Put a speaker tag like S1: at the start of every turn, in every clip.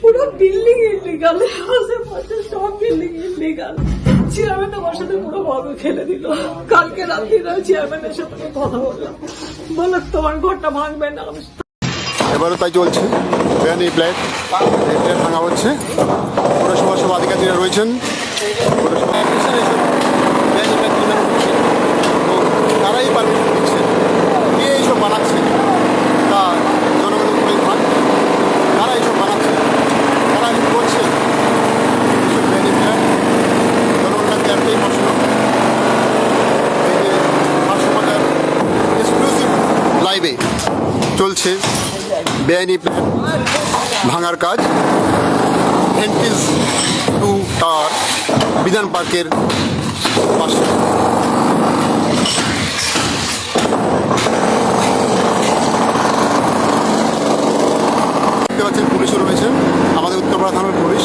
S1: পুরো building illegal আশেপাশে সব বিল্ডিং ইলিগাল চেয়ারম্যান সাথে পুরো খেলে দিল। কালকে রাত্রি চেয়ারম্যানের সাথে কথা বললাম। বলল, তোমার ঘরটা ভাঙবে না।
S2: এবারও তাই চলছে। এই এই ভাঙা হচ্ছে। পৌরসভার সব আধিকারিকরা রয়েছেন। পৌরসভা তারাই পারবে। চলছে। বেআইনি ভাঙার কাজ। হেন্টিস টু টাওয়ার বিধান পার্কের পাশে। পুলিশও রয়েছেন আমাদের উত্তরপাড়া থানার পুলিশ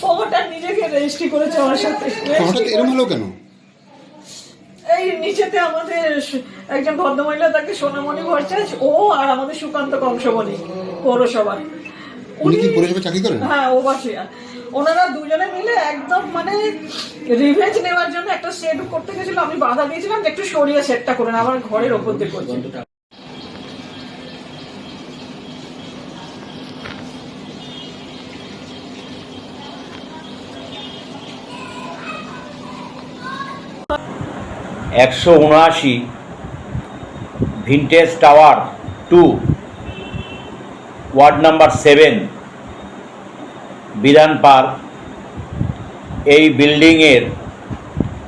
S1: খবরটা নিজেকে রেজিস্ট্রি করেছে এই নিচেতে আমাদের একজন ভদ্রমহিলা, তাকে সোনামণি ভরচাজ ও আর আমাদের সুকান্ত কংসমণি পৌরসভা
S2: উনি কি পরিষেবা চাকরি করেন?
S1: হ্যাঁ ও বাসিয়া ওনারা দুজনে মিলে একদম মানে রিভেঞ্জ নেওয়ার জন্য একটা সেট করতে গেছিল। আমি বাধা দিয়েছিলাম যে একটু সরিয়ে সেটটা করেন আমার ঘরের ওপর দিয়ে করছি
S3: একশো উনআশি vintage tower two ward number seven, Bidhan park এই বিল্ডিংয়ের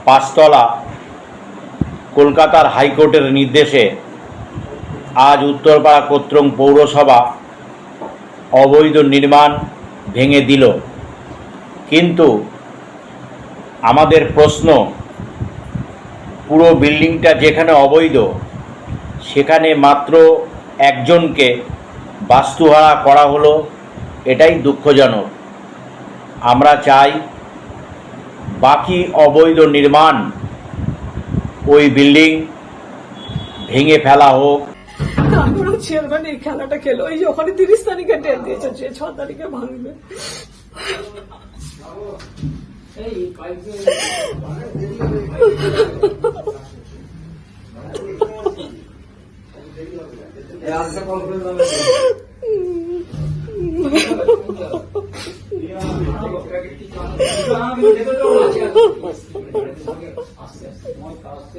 S3: পাঁচতলা কলকাতার হাইকোর্টের নির্দেশে আজ উত্তরপাড়া কোত্রং পৌরসভা অবৈধ নির্মাণ ভেঙে দিল। কিন্তু আমাদের প্রশ্ন, পুরো বিল্ডিংটা যেখানে অবৈধ, সেখানে মাত্র একজনকে বাস্তুহারা করা হলো এটাই দুঃখজনক। আমরা চাই বাকি অবৈধ নির্মাণ ওই বিল্ডিং ভেঙে ফেলা হোক।
S1: তারপরেও চেয়ারম্যান এই খেলাটা খেলো। এই ওখানে তিরিশ তারিখে ডেট দিয়েছে ছ তারিখে ভাঙবে। আস্তে আস্তে